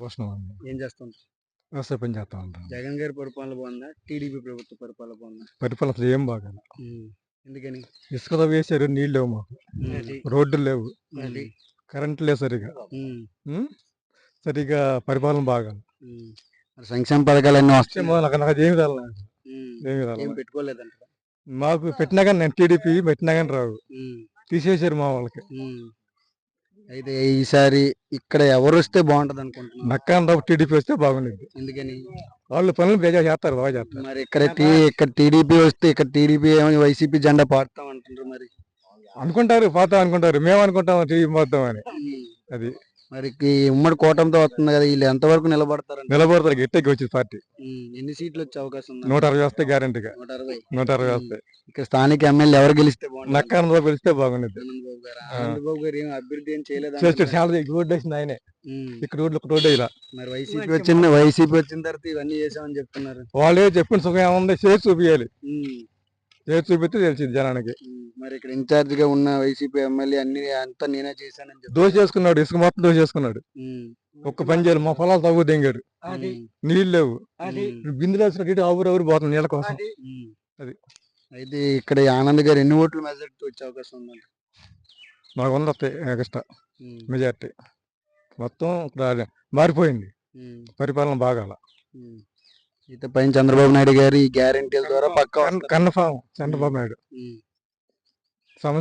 ఏం చేస్తుంటారు వ్యవసాయ పని చేస్తా ఉంటాం జగన్ గారి పరిపాలన బాగుందా? టీడీపీ ప్రభుత్వ పరిపాలన బాగుందా? పరిపాలన ఏం బాగా. ఎందుకని? ఇసుకతో వేసారు నీళ్ళు లేవు మాకు. రోడ్లు లేవు. కరెంట్ లేదు సరిగా? సరిగా పరిపాలన బాగా సంక్షేమ పథకాలు అన్నీ వస్తాయి? నాకు ఏమి రాలేదు పెట్టుకోలేదంట మాకు. పెట్టినా కానీ నేను టీడీపీ పెట్టినా కానీ రావు. తీసేసారు మా వాళ్ళకి. అయితే ఈసారి ఇక్కడ ఎవరు వస్తే బాగుంటది అనుకుంటున్నాను నక్కాన్ రావు టీడీపీ వస్తే బాగుండేది ఎందుకని? వాళ్ళు పనులు బేజా చేస్తారు బాగా చేస్తారు. మరి ఇక్కడ టీ ఇక్కడ టీడీపీ వస్తే ఇక్కడ టీడీపీ ఏమో వైసీపీ జెండా పాడుతాం అంటున్నారు మరి? అనుకుంటారు పోతాం అనుకుంటారు. మేము అనుకుంటాం టీవీ పోతాం అని ఉమ్. అది మరి ఈ ఉమ్మడి కూటమితో వస్తుంది కదా వీళ్ళు ఎంతవరకు నిలబడతారంట నిలబడతారు గట్టికి వచ్చింది పార్టీ. ఎన్ని సీట్లు వచ్చే అవకాశం ఉంది నూట అరవై వస్తే గ్యారంటీగా నూట అరవై. నూట అరవై వస్తాయి ఇక్కడ స్థానిక ఎమ్మెల్యే ఎవరు గెలిస్తే బాగుంటుంది? నక్కాన్ రావు పిలిస్తే బాగుండేది ఆనంద్ బాబు గారు ఏం అభివృద్ధి ఏం చేయలేదు. చాలా రోడ్డు వేసింది ఆయనే. ఇక్కడ రోడ్లు ఒక రోడ్డు ఇలా. మరి వైసీపీ వచ్చింది వైసీపీ వచ్చిన తర్వాత ఇవన్నీ చేసామని చెప్తున్నారు. వాళ్ళే చెప్పిన సుఖం ఏముంది? చేసి చూపించాలి. చేసి చూపిస్తే తెలిసింది జనానికి. మరి ఇక్కడ ఇన్ఛార్జ్గా ఉన్న వైసీపీ ఎమ్మెల్యే అన్ని అంతా నేనే చేశానని చెప్పి దోష చేసుకున్నాడు ఇసుక మొత్తం దోష చేసుకున్నాడు. ఒక్క పని చేయాలి మా పొలాలు తగ్గు దింగాడు. నీళ్ళు లేవు. బిందులు వేసిన ఆవురు ఆవురు పోతుంది నీళ్ళ కోసం. అది. అయితే ఇక్కడ ఈ ఆనంద్ గారు ఎన్ని ఓట్లు మెజార్టీ వచ్చే అవకాశం ఉందండి మాకు వంద వస్తాయి ఎక్స్ట్రా. మెజార్టీ. మొత్తం ఇక్కడ మారిపోయింది. పరిపాలన బాగాల అయితే పైన చంద్రబాబు నాయుడు గారు ఈ గ్యారెంటీల ద్వారా పక్క కన్ఫామ్ చంద్రబాబు నాయుడు.